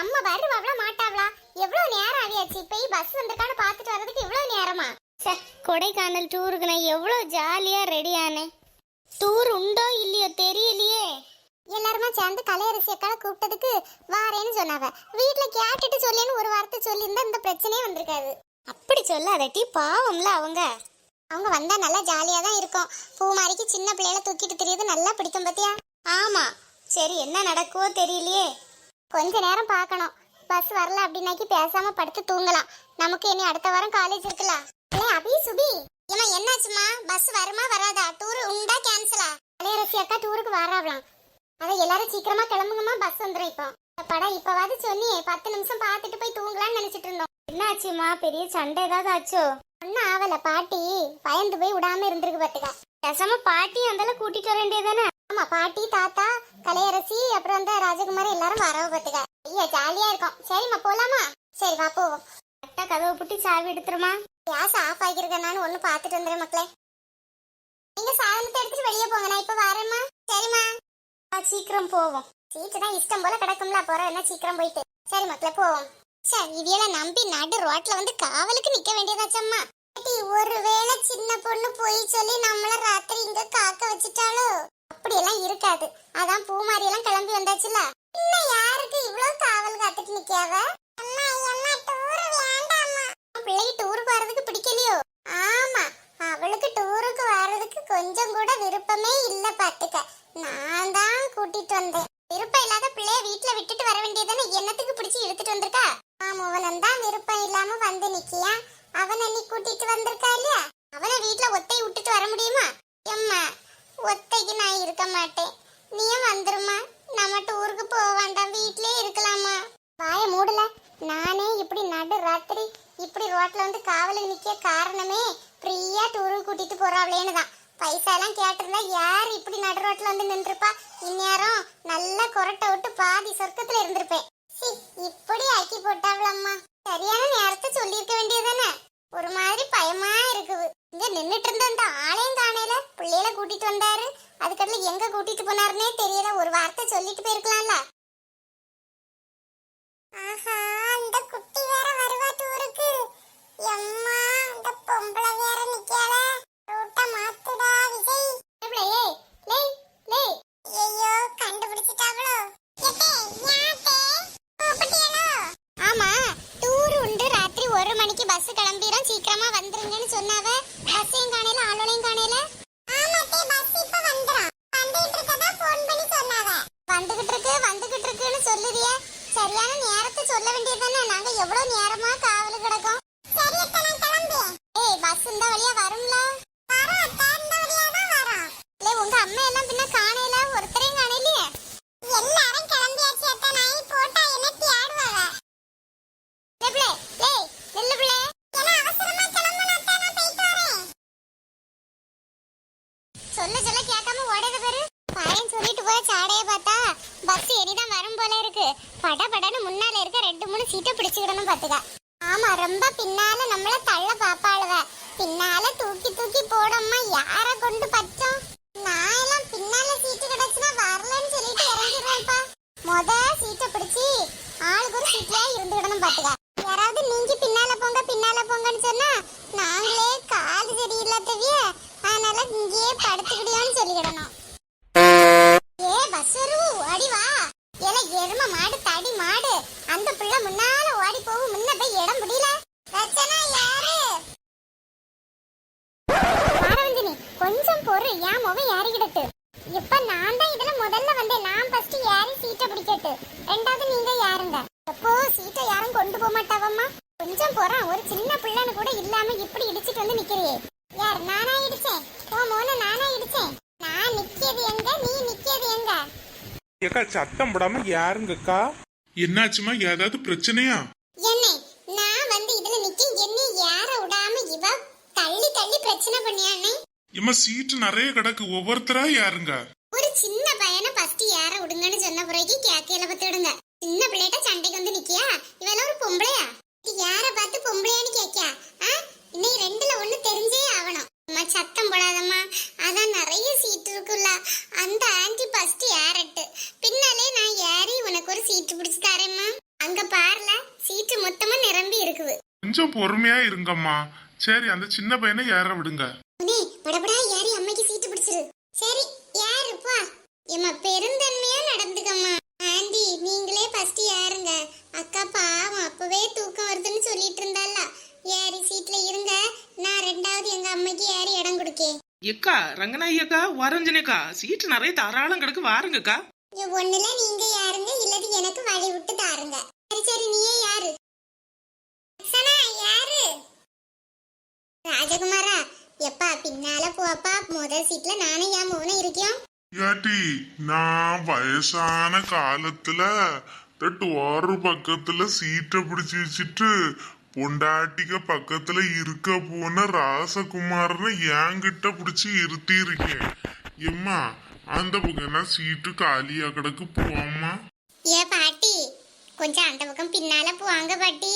அம்மா வருவாங்களா மாட்டாவளா? எவ்வளவு நேரம் ஆகியாச்சு? போய் பஸ் வந்திருக்கான்னு பார்த்துட்டு வர்றதுக்கு இவ்வளவு நேரமா? சே கொடைக்கானல் டூருக்கு நான் எவ்வளவு ஜாலியா ரெடி ஆனேன் டூர் உண்டோ இல்லையோ தெரியலையே. எல்லாருமா சேர்ந்து கலையரசி அக்கால கூப்பிட்டதுக்கு வாரேன்னு சொன்னாவ. வீட்டுல கேட்டுட்டு சொல்லேன்னு ஒரு வார்த்தை சொல்லியிருந்தா இந்த பிரச்சனையே வந்திருக்காது. அப்படி சொல்லாதட்டி பாவம்ல அவங்க. அவங்க வந்தா நல்லா ஜாலியா தான் இருக்கும். பூமாரிக்கு சின்ன பிள்ளைகளை தூக்கிட்டு தெரியுது நல்லா பிடிக்கும் பத்தியா? ஆமா. சரி என்ன நடக்குவோ தெரியலையே. கொஞ்ச நேரம் பார்க்கணும். பஸ் வரல அப்படின்னாக்கி பேசாம படுத்து தூங்கலாம். நமக்கு இனி அடுத்த வாரம் காலேஜ் இருக்கலாம் ஏ அபி சுபி. ஏமா என்னாச்சுமா பஸ் வருமா வராதா? டூர் உண்டா கேன்சலா அலையரசி அக்கா டூருக்கு வராவலாம். அதை எல்லாரும் சீக்கிரமா கிளம்புங்கம்மா பஸ் வந்துடும் இப்போ. படம் இப்பவாது சொன்னி பத்து நிமிஷம் பார்த்துட்டு போய் தூங்கலாம்னு நினைச்சிட்டு இருந்தோம். என்னாச்சுமா பெரிய சண்டை ஏதாவது ஆச்சோ? ஒன்னும் ஆவல பாட்டி. பயந்து போய் விடாம இருந்திருக்கு பாத்துக்க. பேசாம பாட்டி அந்தால கூட்டிட்டு வர வேண்டியதானே ஆமா பாட்டி தாத்தா கலையரசி அப்புறம் அந்த ராஜகுமார் எல்லாரும் வரவ பார்த்துக்க. ஐயா ஜாலியா இருக்கும். சரிம்மா போலாமா? சரி வா போவோம் கரெக்டா கதவை புட்டி சாவி எடுத்துருமா? கேஸ் ஆஃப் ஆகிருக்கேன்னு ஒண்ணு பாத்துட்டு வந்துடுறேன் மக்களே. நீங்க சாதனத்தை எடுத்துட்டு வெளியே போங்க. நான் இப்ப வரேம்மா. சரிம்மா. சீக்கிரம் போவோம். சீட்டு தான் இஷ்டம் போல கிடக்கும்ல போற என்ன சீக்கிரம் போயிட்டு. சரி மக்களே போவோம். சரி இவியல நம்பி நடு ரோட்ல வந்து காவலுக்கு நிக்க வேண்டியதாச்சம்மா. ஒருவேளை சின்ன பொண்ணு போய் சொல்லி நம்மள ராத்திரி இங்க காக்க வச்சுட்டாளோ? அப்படியெல்லாம் இருக்காது. அதான் பூமாரி எல்லாம் கிளம்பி வந்தாச்சுல இன்னும் யாருக்கு இவ்வளவு காவல் காத்துட்டு நிக்காவ அம்மா டூர் போறதுக்கு டூருக்கு வர்றதுக்கு பிடிக்கலையோ? ஆமா அவளுக்கு டூருக்கு வர்றதுக்கு கொஞ்சம் கூட விருப்பமே இல்ல பாத்துக்க. நான் தான் கூட்டிட்டு வந்தேன். விருப்பம் இல்லாத பிள்ளைய வீட்டுல விட்டுட்டு வர வேண்டியதானே என்னத்துக்கு பிடிச்சி இழுத்துட்டு வந்திருக்கா? ஆமோவனம் தான் விருப்பம் இல்லாம வந்து நிக்கியா? அவனை நீ கூட்டிட்டு வந்திருக்கா இல்லையா? அவனை வீட்டுல ஒத்தை விட்டுட்டு வர முடியுமா? எம்மா ஒத்தைக்கு நான் இருக்க மாட்டேன் நீயும் வந்துருமா? நம்ம டூருக்கு போக வேண்டாம். வீட்லயே இருக்கலாமா? வாய மூடல. நானே இப்படி நடு ராத்திரி இப்படி ரோட்ல வந்து காவலுக்கு நிக்க காரணமே ஃப்ரீயா டூருக்கு கூட்டிட்டு போறாங்களேன்னு தான். பைசா எல்லாம் கேட்டிருந்தா யார் இப்படி நடு ரோட்ல வந்து நின்றுப்பா? இந்நேரம் நல்லா கொரட்டை விட்டு பாதி சொர்க்கத்துல இருந்திருப்பேன். இப்படி ஆக்கி போட்டாவளம்மா. சரியான நேரத்தை சொல்லியிருக்க வேண்டியதானே ஒரு மாதிரி பயமா இருக்குது இங்க நின்னுட்டு இருந்த அந்த ஆளையும் காணையில பிள்ளைகளை கூட்டிட்டு வந்தாரு அதுக்கடுத்து எங்க கூட்டிட்டு போனாருன்னே தெரியல. ஒரு வார்த்தை சொல்லிட்டு போயிருக்கலாம்ல. ஆஹா அந்த குட்டி வேற வருவா டூருக்கு. எம்மா அந்த பொம்பளை வேற நிக்கால. ரூட்ட மாத்துடா விஜய். ஏய் லே லே ஐயோ கண்டுபிடிச்சிட்டாங்களோ. ஆமா டூர் உண்டு. ராத்திரி ஒரு மணிக்கு பஸ் கிளம்பிடும் சீக்கிரமா வந்துருங்கன்னு சொன்னாவ. பஸ்ஸையும் பண்ணி வந்துகிட்டு இருக்கு வந்துகிட்டு இருக்குன்னு சொல்லுறியே. சரியான நேரத்தை சொல்ல வேண்டியதுதானே. நாங்க எவ்வளவு நேரமா காவலு கிடக்கோம். ஏய் பஸ் இந்த வழியா வரும்ல? வரும் உங்க அம்மா எல்லாம் பின்ன காணையில ஒருத்தரையும் காணையிலையே எல்லாரும் கிளம்பியாச்சு அத்தை. நான் போட்டா என்ன தேடுவாங்க? பிள்ளை. பிள்ளை. சொல்ல பேரு சொல்லிட்டு போய் சாடையை பார்த்தா பஸ் எரிதான் வரும் போல இருக்கு. பட படன்னு முன்னால இருக்க ரெண்டு மூணு சீட்டை பிடிச்சுக்கிடணும் பாத்துக்க. ஆமா ரொம்ப பின்னால நம்மள தள்ள பாப்பாளுவ. பின்னால தூக்கி தூக்கி போடம்மா யார கொண்டு பச்சோம் நான் எல்லாம் பின்னால சீட்டு கிடைச்சுனா வரலன்னு சொல்லிட்டு இறங்கிடுவேன்ப்பா முத சீட்டை பிடிச்சி ஆளுக்கு ஒரு சீட்லயே இருந்துக்கிடணும் பாத்துக்க. யாராவது நீங்க பின்னால போங்க பின்னால போங்கன்னு சொன்னா நாங்களே கால் சரியில்லாதவிய அதனால இங்கேயே படுத்துக்கிடியோன்னு சொல்லிக்கிடணும். ஏ அடி வா. ஏல எரும மாடு தடி மாடு. அந்த பிள்ளை முன்னால ஓடி போகும் முன்ன போய் இடம் முடியல ரச்சனா யாரு? ஆரவந்தினி கொஞ்சம் பொறு என் முகம் ஏறிக்கிடட்டு. இப்ப நான் தான் இதுல முதல்ல வந்தேன். நான் ஃபர்ஸ்ட் ஏறி சீட்டை பிடிக்கட்டு. ரெண்டாவது நீங்க யாருங்க எப்போ சீட்டை யாரும் கொண்டு போக மாட்டாவம்மா? கொஞ்சம் போறான் ஒரு சின்ன பிள்ளைன்னு கூட இல்லாம இப்படி இடிச்சிட்டு வந்து நிக்கிறியே. யார் நானா இடிச்சேன்? ஓ மோன நானா இடிச்சேன் நான் நிக்கியது எங்க நீ நிக்கியது எங்க ஏக்கா சத்தம் போடாம யாருங்கக்கா? என்னாச்சுமா ஏதாவது பிரச்சனையா? என்னை நான் வந்து இதுல நிக்க என்னை யார விடாம இவ தள்ளி தள்ளி பிரச்சனை பண்ணியானே? இம்மா சீட்டு நிறைய கிடக்கு. ஒவ்வொருத்தரா யாருங்க? ஒரு சின்ன பையனை ஃபர்ஸ்ட் யார விடுங்கன்னு சொன்ன பிறகு கேக்கையில பத்து விடுங்க சின்ன பிள்ளைகிட்ட சண்டைக்கு வந்து நிக்கியா? இவெல்லாம் ஒரு பொம்பளையா? இது யார பார்த்து பொம்பளையான்னு கேக்கியா இன்னைக்கு ரெண்டுல ஒண்ணு தெரிஞ்சே ஆகணும். அம்மா சத்தம் போடாதம்மா. அதான் நிறைய சீட் இருக்குல்ல அந்த ஆன்டி ஃபர்ஸ்ட் ஏறட்டு பின்னாலே நான் ஏறி உனக்கு ஒரு சீட்டு பிடிச்சு தரேம்மா அங்க கொஞ்சம் பொறுமையா இருங்கம்மா. சரி அந்த சின்ன பையனை ஏற விடுங்க. உனே படபடா யாரி அம்மைக்கு சீட்டு பிடிச்சிரு. சரி யாருப்பா ஏம்மா பெருந்தன்மையா நடந்துக்கம்மா. ஆண்டி நீங்களே ஃபர்ஸ்ட் யாருங்க அக்கா பாவம் அப்பவே தூக்கம் வருதுன்னு சொல்லிட்டு இருந்தால ஏறி சீட்ல இருங்க. நான் ரெண்டாவது எங்க அம்மைக்கு ஏறி இடம் கொடுக்கேன். எக்கா ரங்கநாயகி அக்கா வரஞ்சனேக்கா சீட்டு நிறைய தாராளம் கிடக்கு வாருங்கக்கா. ஒண்ணுல நீங்க யாருங்க இல்லது எனக்கு வழி விட்டு தாருங்க. சரி சரி நீயே யாரு சனா யாரு ராஜகுமாரா எப்பா பின்னால போப்பா முதல் சீட்ல நானும் என் மௌனம் இருக்கோம் ஏட்டி நான் வயசான காலத்துல டோரு பக்கத்துல சீட்டை பிடிச்சு வச்சுட்டு பொண்டாட்டிக்க பக்கத்துல இருக்க போன ராசகுமாரனை என்கிட்ட பிடிச்சி இருத்தி இருக்கேன் எம்மா அந்த பக்கம் சீட்டு காலியா கிடக்கு போம்மா. ஏ பாட்டி கொஞ்சம் அந்த பக்கம் பின்னால போவாங்க பாட்டி.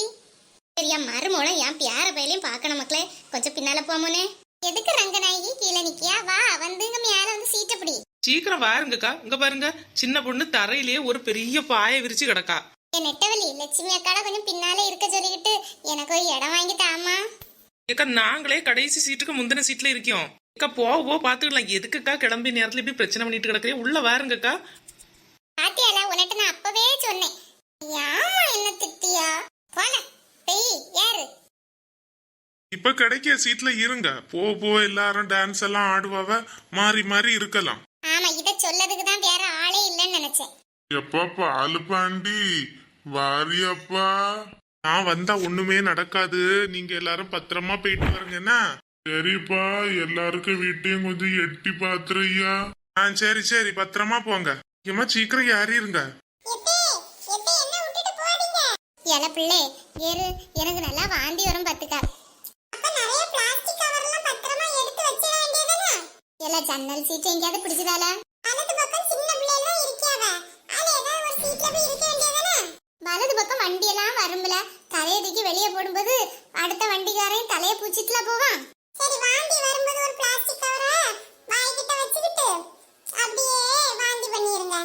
சரியா மறுமூலம் என் பேர பையலையும் பார்க்கணும் மக்களே. கொஞ்சம் பின்னால போமோனே எதுக்கு ரங்கநாயகி கீழே நிக்கியா? வா வந்துங்க மேல வந்து சீட்டை பிடி. சீக்கிரம் வாருங்கக்கா. இங்க பாருங்க. சின்ன பொண்ணு தரையிலேயே ஒரு பெரிய பாயை விரிச்சு கிடக்கா. என் நெட்டவலி லட்சுமி அக்கால கொஞ்சம் பின்னால இருக்க சொல்லிக்கிட்டு எனக்கு ஒரு இடம் வாங்கி தாமா ஏக்கா நாங்களே கடைசி சீட்டுக்கு முந்தின சீட்ல இருக்கோம். அக்கா போக போக பாத்துக்கலாம் எதுக்குக்கா கிளம்பி நேரத்துல இப்படி பிரச்சனை பண்ணிட்டு கிடக்குறேன் உள்ள வாருங்கக்கா. பாத்தியால உன்கிட்ட நான் அப்பவே சொன்னேன். யாமா என்ன திட்டியா? போல பெய் யாரு இப்ப கிடைக்க சீட்ல இருங்க. போ போ எல்லாரும் டான்ஸ் எல்லாம் ஆடுவாவ மாறி மாறி இருக்கலாம். ஆமா இத சொல்லதுக்கு தான் வேற ஆளே இல்லைன்னு நினைச்சேன். எப்பா பாலு பாண்டி வாரியப்பா. நான் வந்தா ஒண்ணுமே நடக்காது. நீங்க எல்லாரும் பத்திரமா போயிட்டு வரீங்கன்னா சரிப்பா எல்லாருக்கும் வீட்டையும் கொஞ்சம் எட்டி பாத்துறையா ஆ சரி சரி. பத்திரமா போங்க. ஏமா சீக்கிரம் ஏறிருங்க. எல பிள்ளை ஏறு. எனக்கு நல்லா வாந்தி வரும் பாத்துக்க எல ஜன்னல் சீட் எங்கேயாவது பிடிச்சதால? வலது பக்கம் வண்டி எல்லாம் வரும்ல. தலையை தூக்கி வெளியே போடும்போது அடுத்த வண்டிக்காரன் தலையை பூச்சிட்டுல போவான். சரி வாந்தி வரும்போது ஒரு பிளாஸ்டிக் கவரை வாய்கிட்ட வச்சுக்கிட்டு அப்படியே வாந்தி பண்ணிருங்க.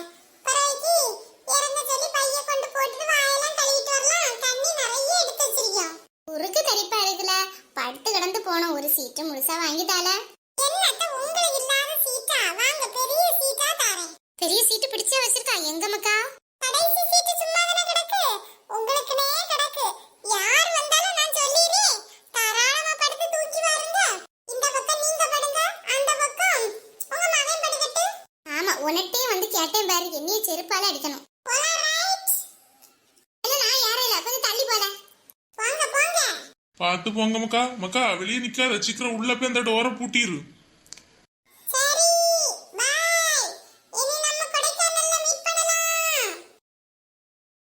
முழுசா வாங்கிட்டால? பெரிய சீட்டா தாரேன். பெரிய சீட்டு பிடிச்சே வச்சிருக்கா எங்க மக்கா? கடைசி சீட்டு சும்மா தானே கிடக்கு உங்களுக்குனே கிடக்கு. யார் வந்தாலும் நான் சொல்லிடுறேன். தாராளமா படுத்து தூக்கி வாருங்க. இந்த பக்கம் நீங்க படுங்க அந்த பக்கம். உங்க மகன் படுக்கட்டு ஆமா உனட்டையும் வந்து கேட்டேன் பாரு என்னைய செருப்பால அடிக்கணும் இல்ல நான் யாரையில கொஞ்சம் தள்ளி போல போங்க போங்க பார்த்து போங்க மக்கா. மக்கா வெளியே நிக்காத. சீக்கிரம் உள்ள போய் அந்த டோரை பூட்டிரு.